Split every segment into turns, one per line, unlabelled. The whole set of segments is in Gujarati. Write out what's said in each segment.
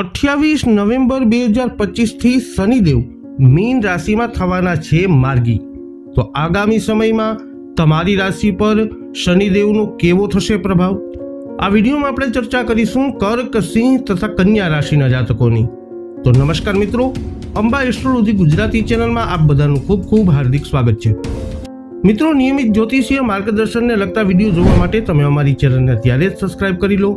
અઠ્યાવીસ નવેમ્બર બે હજાર પચીસથી શનિદેવ મીન રાશિમાં થવાના છે માર્ગી. તો આગામી સમયમાં તમારી રાશિ પર શનિદેવનો કેવો થશે પ્રભાવ? આ વિડીયોમાં આપણે ચર્ચા કરીશું કર્ક, સિંહ તથા કન્યા રાશિના જાતકોની. તો નમસ્કાર મિત્રો, અંબા એસ્ટ્રોલોજી ગુજરાતી ચેનલમાં આપ બધાનું ખૂબ ખૂબ હાર્દિક સ્વાગત છે. મિત્રો, નિયમિત જ્યોતિષીય માર્ગદર્શનને લગતા વીડિયો જોવા માટે તમે અમારી ચેનલને અત્યારે જ સબસ્ક્રાઇબ કરી લો.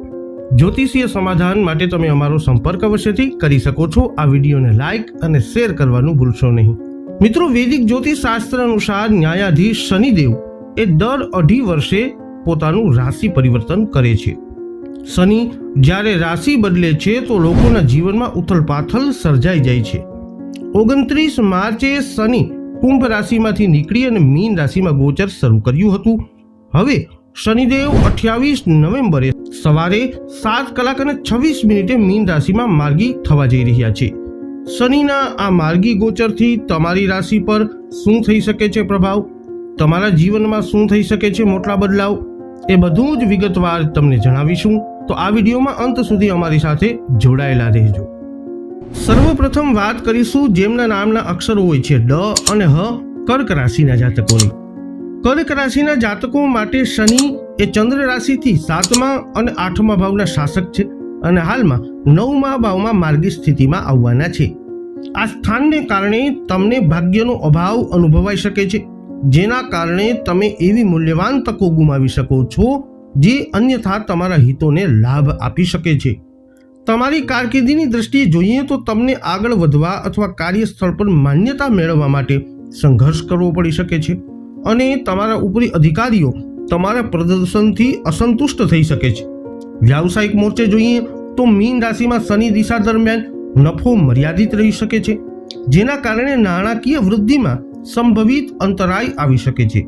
જ્યોતિષીય સમાધાન માટે તમે અમારો સંપર્ક અવશ્યથી કરી શકો છો. આ વિડીયોને લાઇક અને શેર કરવાનું ભૂલશો નહીં. મિત્રો, વૈદિક જ્યોતિષ શાસ્ત્ર અનુસાર ન્યાયાધીશ શનિદેવ એ દર અઢી વર્ષે પોતાનું રાશિ પરિવર્તન કરે છે. શનિ જ્યારે રાશિ બદલે છે તો લોકોના જીવનમાં ઉથલપાથલ સર્જાઈ જાય છે. ઓગણત્રીસ માર્ચે શનિ કુંભ રાશિમાંથી નીકળી અને મીન રાશિમાં ગોચર શરૂ કર્યું હતું. હવે શનિદેવ અઠ્યાવીસ નવેમ્બરે સવારે સાત કલાક અને છવ્વીસ મિનિટે મીન રાશિમાં માર્ગી થવા જઈ રહ્યા છે. શનિના આ માર્ગી ગોચરથી તમારી રાશિ પર શું થઈ શકે છે પ્રભાવ? તમારા જીવનમાં શું થઈ શકે છે મોટા બદલાવ? એ બધું જ વિગતવાર તમને જણાવીશું. તો આ વિડીયોમાં અંત સુધી અમારી સાથે જોડાયેલા રહેજો. સર્વપ્રથમ વાત કરીશું જેમના નામના અક્ષરો હોય છે ડ અને હ કર્ક રાશિના જાતકોની. કર્ક રાશિના જાતકો માટે શનિ એ ચંદ્ર રાશિથી સાતમા અને આઠમા ભાવના શાસક છે અને હાલમાં નવમા ભાવમાં માર્ગી સ્થિતિમાં આવવાના છે. આ સ્થાનને કારણે તમને ભાગ્યનો અભાવ અનુભવાઈ શકે છે. જેના કારણે તમે એવી મૂલ્યવાન તકો ગુમાવી શકો છો, જે અન્યથા તમારા હિતોને લાભ આપી શકે છે. તમારી કારકિર્દીની દ્રષ્ટિએ જોઈએ તો તમને આગળ વધવા અથવા કાર્યસ્થળ પર માન્યતા મેળવવા માટે સંઘર્ષ કરવો પડી શકે છે. અને તમારા ઉપરી અધિકારીઓ તમારા પ્રદર્શનથી અસંતુષ્ટ થઈ શકે છે. વ્યાવસાયિક મોરચે જોઈએ તો મીન રાશિમાં શનિ દિશા દરમિયાન નફો મર્યાદિત રહી શકે છે, જેના કારણે નાણાકીય વૃદ્ધિમાં સંભવિત અંતરાય આવી શકે છે.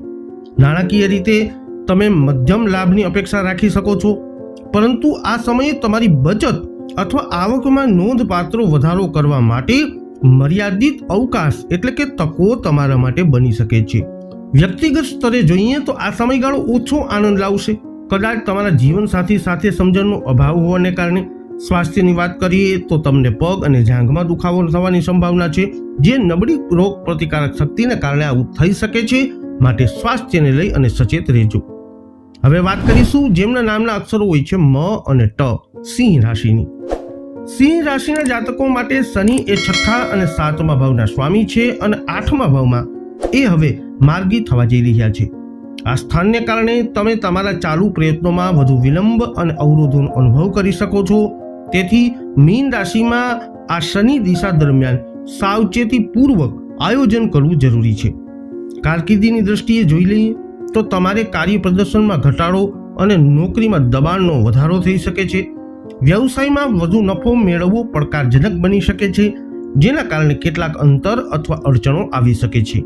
નાણાકીય રીતે તમે મધ્યમ લાભની અપેક્ષા રાખી શકો છો, પરંતુ આ સમયે તમારી બચત અથવા આવકમાં નોંધપાત્ર વધારો કરવા માટે મર્યાદિત અવકાશ એટલે કે તકો તમારા માટે બની શકે છે. વ્યક્તિગત સ્તરે જોઈએ તો આ સમયગાળો ઓછો આનંદ લાવશે. કદાચ તમારા જીવનસાથી સાથે સમજણનો અભાવ હોવાને કારણે સ્વાસ્થ્યની વાત કરીએ તો તમને પગ અને જાંઘમાં દુખાવો થવાની સંભાવના છે, જે નબળી રોગ પ્રતિકારક શક્તિને કારણે આવું થઈ શકે છે. માટે સ્વાસ્થ્યને લઈ અને સચેત રહેજો. હવે વાત કરીશું જેમના નામના અક્ષરો હોય છે મ અને ટ, સિંહ રાશિની. સિંહ રાશિના જાતકો માટે શનિ એ છઠ્ઠા અને સાતમા ભાવના સ્વામી છે અને આઠમા ભાવમાં એ હવે માર્ગી થવા જઈ રહ્યા છે. આ સ્થાનને કારણે તમે તમારા ચાલુ પ્રયત્નોમાં વધુ વિલંબ અને અવરોધોનો અનુભવ કરી શકો છો. તેથી મીન રાશિમાં આ શનિ દિશા દરમિયાન સાવચેતીપૂર્વક આયોજન કરવું જરૂરી છે. કારકિર્દીની દ્રષ્ટિએ જોઈ લઈએ તો તમારે કાર્ય પ્રદર્શનમાં ઘટાડો અને નોકરીમાં દબાણનો વધારો થઈ શકે છે. વ્યવસાયમાં વધુ નફો મેળવવો પડકારજનક બની શકે છે, જેના કારણે કેટલાક અંતર અથવા અડચણો આવી શકે છે.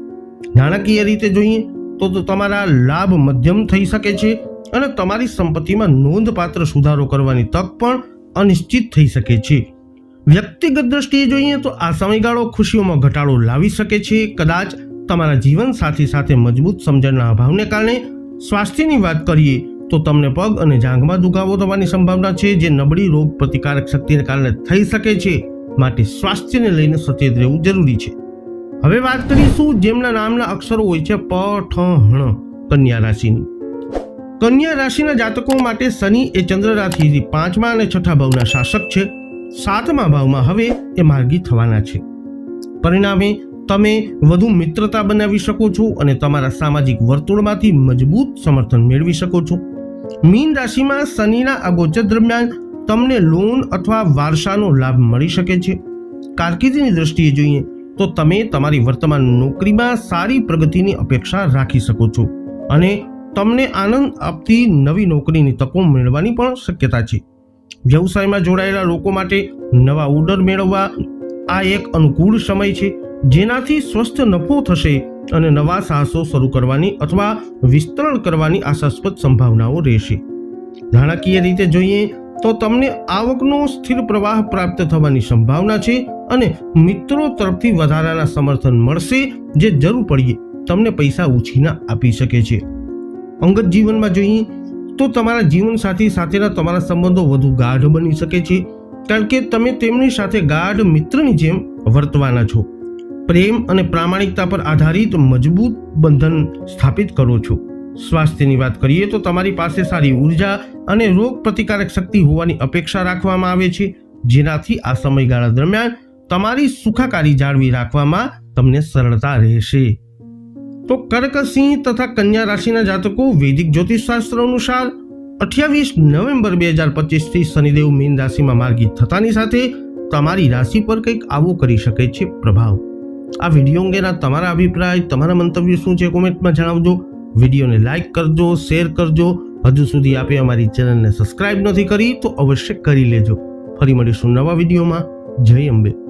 નાણાકીય રીતે જોઈએ તો તમારા લાભ મધ્યમ થઈ શકે છે અને તમારી સંપત્તિમાં નોંધપાત્ર સુધારો કરવાની તક પણ અનિશ્ચિત થઈ શકે છે. વ્યક્તિગત દ્રષ્ટિએ જોઈએ તો આ સમયગાળો ખુશીઓમાં ઘટાડો લાવી શકે છે. કદાચ તમારા જીવન સાથી સાથે મજબૂત સમજણના અભાવને કારણે સ્વાસ્થ્યની વાત કરીએ તો તમને પગ અને જાંઘમાં દુખાવો થવાની સંભાવના છે, જે નબળી રોગ પ્રતિકારક શક્તિને કારણે થઈ શકે છે. માટે સ્વાસ્થ્યને લઈને સચેત રહેવું જરૂરી છે. હવે વાત કરીશું જેમના નામના અક્ષરો હોય છે પ, ઠ હણ કન્યા રાશિની. કન્યા રાશિના જાતકો માટે શનિ એ ચંદ્ર રાશિથી પાંચમા અને છઠ્ઠા ભાવના શાસક છે. સાતમા ભાવમાં હવે એ માર્ગી થવાના છે. પરિણામે તમે વધુ મિત્રતા બનાવી શકો છો અને તમારા સામાજિક વર્તુળમાંથી મજબૂત સમર્થન મેળવી શકો છો. મીન રાશિમાં શનિના અગોચર દરમિયાન તમને લોન અથવા વારસાનો લાભ મળી શકે છે. કારકિર્દીની દ્રષ્ટિએ જોઈએ તો તમે તમારી વર્તમાન નોકરીમાં સારી પ્રગતિની અપેક્ષા રાખી શકો છો. અને તમને આનંદ આપતી નવી નોકરીની તકો મેળવવાની પણ શક્યતા છે. વ્યવસાયમાં જોડાયેલા લોકો માટે નવા ઓર્ડર મેળવવા આ એક અનુકૂળ સમય છે, જેનાથી સ્વસ્થ નફો થશે અને નવા સાહસો શરૂ કરવાની અથવા વિસ્તરણ કરવાની આશાસ્પદ સંભાવનાઓ રહેશે. નાણાકીય રીતે જોઈએ તો તમને આવકનો સ્થિર પ્રવાહ પ્રાપ્ત થવાની સંભાવના છે અને મિત્રો તરફથી વધારાના સમર્થન મળશે જે જરૂર પડીએ, તમને પૈસા ઉછીના આપી શકે છે. અંગત જીવનમાં જોઈએ તો તમારા જીવનસાથી સાથેના તમારા સંબંધો વધુ ગાઢ બની શકે છે, કારણ કે તમે તેમની સાથે ગાઢ મિત્રની જેમ વર્તવાના છો. પ્રેમ અને પ્રામાણિકતા પર આધારિત મજબૂત બંધન સ્થાપિત કરો છો. સ્વાસ્થ્યની વાત કરીએ તો તમારી પાસે સારી ઊર્જા અને રોગ પ્રતિકારક શક્તિ હોવાની અપેક્ષા રાખવામાં આવે છે. જેનાથી આ સમયગાળા દરમિયાન તમારી સુખાકારી જાળવી રાખવામાં તમને સરળતા રહેશે. તો કર્ક સિંહ તથા કન્યા રાશિના જાતકો વૈદિક જ્યોતિષશાસ્ત્ર અનુસાર અઠ્યાવીસ નવેમ્બર બે હજાર પચીસથી શનિદેવ મીન રાશિમાં માર્ગી થતાની સાથે તમારી રાશિ પર કંઈક આવો કરી શકે છે પ્રભાવ. આ વીડિયો અંગેના તમારા અભિપ્રાય, તમારા મંતવ્યો શું છે કોમેન્ટમાં જણાવજો. વિડીયોને લાઇક કરજો, શેર કરજો. હજુ સુધી આપે અમારી ચેનલને સબસ્ક્રાઇબ નથી કરી તો અવશ્ય કરી લેજો. ફરી મળીશું નવા વિડીયોમાં. જય અંબે.